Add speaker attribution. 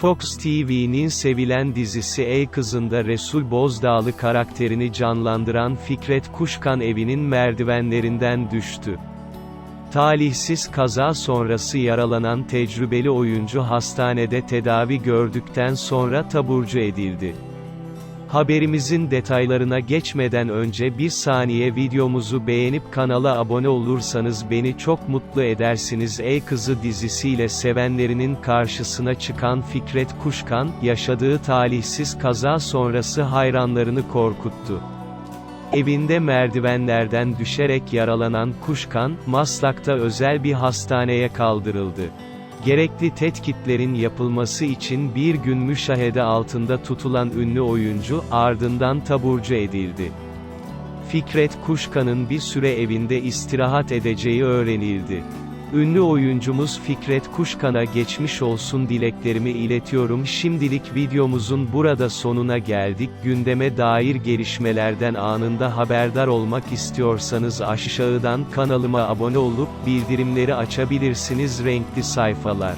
Speaker 1: Fox TV'nin sevilen dizisi Ey Kızı'nda Resul Bozdağlı karakterini canlandıran Fikret Kuşkan evinin merdivenlerinden düştü. Talihsiz kaza sonrası yaralanan tecrübeli oyuncu hastanede tedavi gördükten sonra taburcu edildi. Haberimizin detaylarına geçmeden önce bir saniye videomuzu beğenip kanala abone olursanız beni çok mutlu edersiniz. Ey Kızı dizisiyle sevenlerinin karşısına çıkan Fikret Kuşkan, yaşadığı talihsiz kaza sonrası hayranlarını korkuttu. Evinde merdivenlerden düşerek yaralanan Kuşkan, Maslak'ta özel bir hastaneye kaldırıldı. Gerekli tetkiklerin yapılması için bir gün müşahede altında tutulan ünlü oyuncu, ardından taburcu edildi. Fikret Kuşkan'ın bir süre evinde istirahat edeceği öğrenildi. Ünlü oyuncumuz Fikret Kuşkan'a geçmiş olsun dileklerimi iletiyorum. Şimdilik videomuzun burada sonuna geldik. Gündeme dair gelişmelerden anında haberdar olmak istiyorsanız aşağıdan kanalıma abone olup bildirimleri açabilirsiniz. Renkli sayfalar